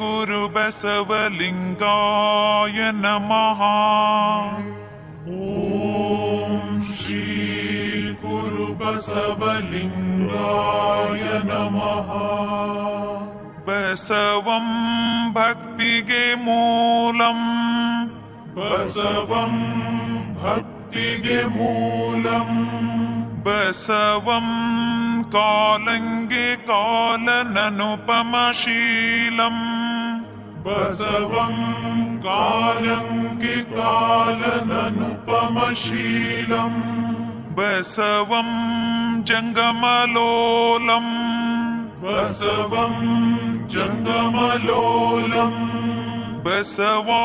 गुरु नमः। ॐ श्रीगुरुबसवलिङ्गाय नमः। बसवं भक्तिगे मूलम्। बसवं भक्तिगे मूलम्। बसवं कालङ्गे कालननुपमशीलम्। बसवम् कालङ्किकालननुपमशीलम् बसवम् जङ्गमलोलम्। बसवम् जङ्गमलोलम्। ಬಸವಾ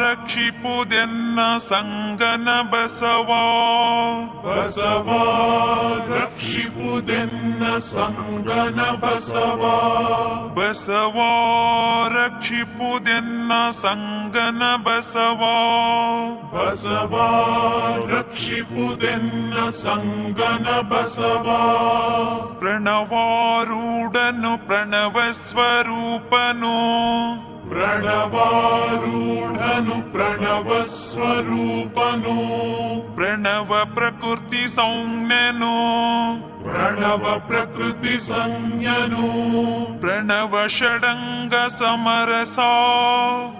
ರಕ್ಷಿಪುದೆನ್ನ ಸಂಗನ ಬಸವಾ बसवा रक्षिपुदेन्न सङ्गन बसवा ಬಸವಾ ರಕ್ಷಿಪುದೆನ್ನ ಸಂಗನ ಬಸವಾ बसवा रक्षिपुदेन्न सङ्गन बसवा ಪ್ರಣವಾರೂಢನು ಪ್ರಣವ ಸ್ವರೂಪನು प्रणवारूढनु प्रणवस्वरूपनु प्रणव प्र ಪ್ರಕೃತಿ ಸೌಮ್ಯನು प्रणव प्रकृतिसंज्ञनु ಪ್ರಣವ ಷಡಂಗ ಸಮರಸ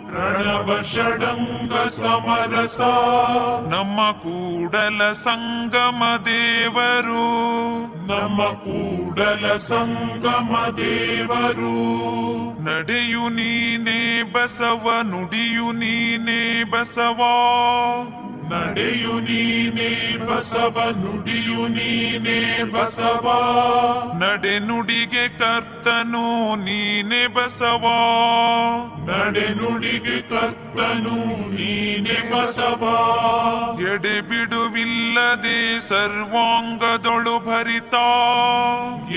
प्रणव षडङ्ग समरसा ನಮ್ಮ ಕೂಡಲ ಸಂಗಮ ದೇವರು ನಮ್ಮ ಕೂಡಲ ಸಂಗಮ ದೇವರು ನಡೆಯು ನೀನೇ ಬಸವ ನುಡಿಯು ನೀನೇ ಬಸವಾ ನಡೆಯು ನೀನೇ ಬಸವ ನುಡಿಯು ನೀನೇ ಬಸವ. ನಡೆ ನುಡಿಗೆ ಕರ್ತನು ನೀನೆ ಬಸವಾ. ನಡೆ ನುಡಿಗೆ ಕರ್ತನು ನೀನೆ ಬಸವ. ಎಡೆ ಬಿಡುವಿಲ್ಲದೆ ಸರ್ವಾಂಗದೊಳು ಭರಿತ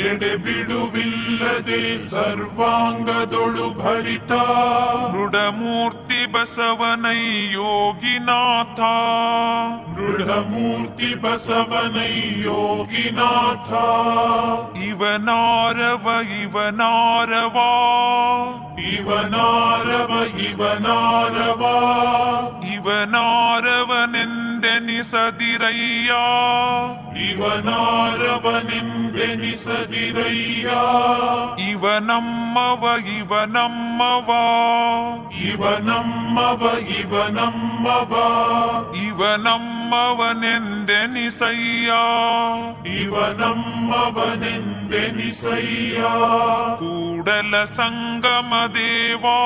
ಎಡೆ ಬಿಡುವಿಲ್ಲದೆ ಸರ್ವಾಂಗದೊಳು ಭರಿತ ಮೃಡಮೂರ್ತಿ ಬಸವನೈ ಯೋಗಿನಾಥ ದೃಢಮೂರ್ತಿ ಬಸವನೈ ಯೋಗಿನಾಥ ಇವನಾರವ ಇವನಾರವಾ ಇವನಾರವ ಇವನಾರವ ಇವನಾರವನೆಂದೆನಿಸದಿರಯ್ಯ ಇವನಾರವನೆಂದೆನಿಸದಿರಯ್ಯ ಇವನಮ್ಮವ ಇವನಮ್ಮವ ಇವನಮ್ಮವ ಇವನಮ್ಮವ ಇವನಮ್ಮವನೆಂದೆನಿಸಯ್ಯ ಇವನಮ್ಮವನೆಂದೆನಿಸಯ್ಯ ಕೂಡಲ ಸಂಗಮ ದೇವಾ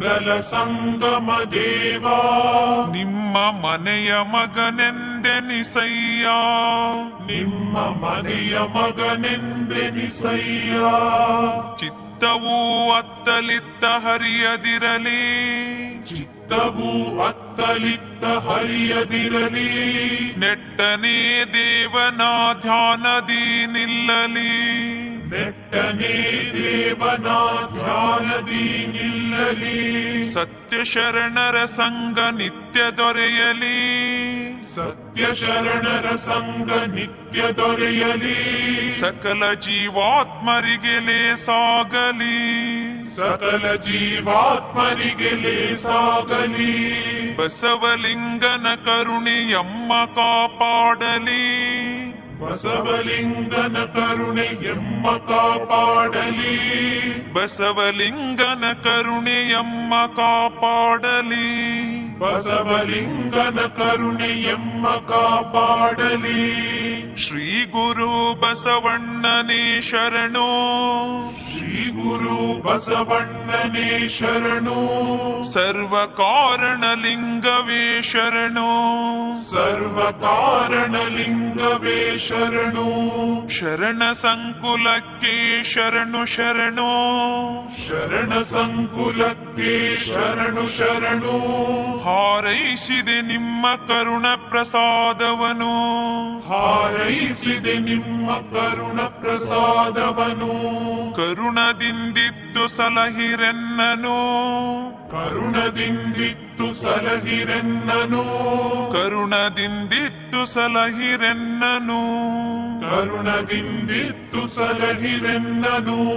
ಕೂಡಲ ಸಂಗಮ ದೇವ. ನಿಮ್ಮ ಮನೆಯ ಮಗನೆಂದೆನಿಸಯ್ಯ. ನಿಮ್ಮ ಮನೆಯ ಮಗನೆಂದೆನಿಸಯ್ಯ. ಚಿತ್ತವೂ ಅತ್ತಲಿತ್ತ ಹರಿಯದಿರಲಿ. ಚಿತ್ತವೂ ಅತ್ತಲಿತ್ತ ಹರಿಯದಿರಲಿ. ನೆಟ್ಟನೇ ದೇವನ ಧ್ಯಾನದಿ ನಿಲ್ಲಲಿ ನೆಟ್ಟನೇ ದೇವನ ಧ್ಯಾನದಿ ನಿಲ್ಲಲಿ. ಸತ್ಯ ಶರಣರ ಸಂಗ ನಿತ್ಯ ದೊರೆಯಲಿ. ಸತ್ಯ ಶರಣರ ಸಂಗ ನಿತ್ಯ ದೊರೆಯಲಿ. ಸಕಲ ಜೀವಾತ್ಮರಿಗೆ ಲೇಸಾಗಲಿ. ಸಕಲ ಜೀವಾತ್ಮರಿಗೆ ಲೇಸಾಗಲಿ. ಬಸವಲಿಂಗನ ಕರುಣೆಯಮ್ಮ ಕಾಪಾಡಲಿ. ಬಸವಲಿಂಗನ ಕರುಣೆ ಎಮ್ಮ ಕಾಪಾಡಲಿ. ಬಸವಲಿಂಗನ ಕರುಣೆಯಮ್ಮ ಕಾಪಾಡಲಿ. ಬಸವಲಿಂಗನ ಕರುಣೆ ಎಮ್ಮ ಕಾಪಾಡಲಿ. ಶ್ರೀ ಗುರು ಬಸವಣ್ಣನೇ ಶರಣು. ಶ್ರೀ ಗುರು ಬಸವಣ್ಣನೇ ಶರಣು. ಸರ್ವ ಕಾರಣ ಲಿಂಗವೇ ಶರಣು. ಸರ್ವ ಕಾರಣ ಲಿಂಗವೇ ಶರಣು ಶರಣ ಸಂಕುಲಕ್ಕೆ ಶರಣು ಶರಣು. ಶರಣ ಸಂಕುಲಕ್ಕೆ ಶರಣು ಶರಣು. ಹಾರೈಸಿದೆ ನಿಮ್ಮ ಕರುಣ ಪ್ರಸಾದವನು. ಹಾರೈಸಿದೆ ನಿಮ್ಮ ಕರುಣ ಪ್ರಸಾದವನು. ಕರುಣದಿಂದಿದ್ದು ಸಲಹಿರೆನ್ನನು. ಕರುಣದಿಂದಿತ್ತು ಸಲಹಿರೆನ್ನನು. ಕರುಣದಿಂದಿದ್ದು ಸಲಹಿರೆನ್ನನು. ಕರುಣದಿಂದಿತ್ತು ಸಲಹಿರೆನ್ನನು.